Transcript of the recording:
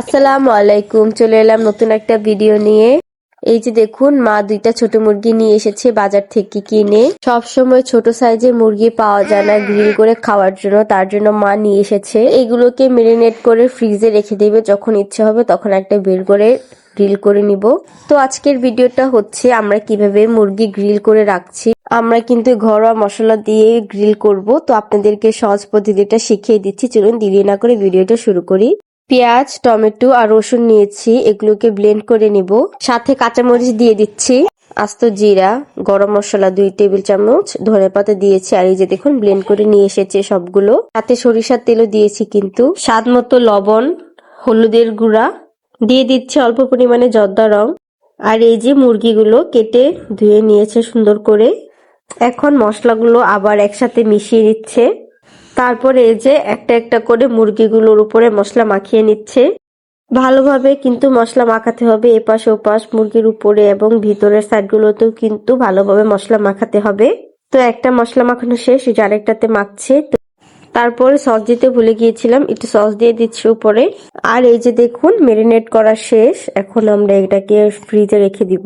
আসসালামু আলাইকুম, চলে এলাম নতুন একটা ভিডিও নিয়ে। এই যে দেখুন, মা দুইটা ছোট মুরগি নিয়ে এসেছে বাজার থেকে কিনে। সব সময় ছোট সাইজের মুরগি পাওয়া যায় না গ্রিল করে খাওয়ার জন্য, তার জন্য মা নিয়ে এসেছে। এগুলোকে মেরিনেট করে ফ্রিজে রেখে দেবে, যখন ইচ্ছে হবে তখন একটা বের করে গ্রিল করে নিব। তো আজকের ভিডিওটা হচ্ছে, আমরা কীভাবে মুরগি গ্রিল করে রাখছি। আমরা কিন্তু ঘরোয়া মশলা দিয়ে গ্রিল করব। তো আপনাদেরকে সহজ পদ্ধতিটা শিখিয়ে দিচ্ছি। চলুন দেরি না করে ভিডিওটা শুরু করি। পেঁয়াজ, টমেটো আর রসুন নিয়েছি। এগুলোকে ব্লেন্ড করে নিব। সাথে কাঁচামরিচ দিয়ে দিচ্ছি। আস্ত জিরা, গরম মশলা দুই টেবিল চামচ। ধনে পাতা দিয়েছি। আর এই যে দেখুন ব্লেন্ড করে নিয়ে এসেছে সবগুলো। সাথে সরিষার তেলও দিয়েছি কিন্তু। স্বাদ মতো লবণ, হলুদের গুঁড়া। দিয়ে দিচ্ছি অল্প পরিমাণে জর্দা রং। আর এই যে মুরগিগুলো কেটে ধুয়ে নিয়েছে সুন্দর করে। এখন মশলাগুলো আবার একসাথে মিশিয়ে নিচ্ছে তারপরে এই যে একটা একটা করে মুরগিগুলোর উপরে মশলা মাখিয়ে নিচ্ছে। ভালোভাবে কিন্তু মশলা মাখাতে হবে এপাশ ওপাশ মুরগির উপরে এবং ভিতরের সাইডগুলোতেও কিন্তু ভালোভাবে মশলা মাখাতে হবে। তো একটা মশলা মাখানো শেষ যে আরেকটাতে মাখছে। তারপরে সস দিতে ভুলে গিয়েছিলাম, একটু সস দিয়ে দিচ্ছি উপরে। আর এই যে দেখুন মেরিনেট করা শেষ, এখন আমরা এটাকে ফ্রিজে রেখে দিব।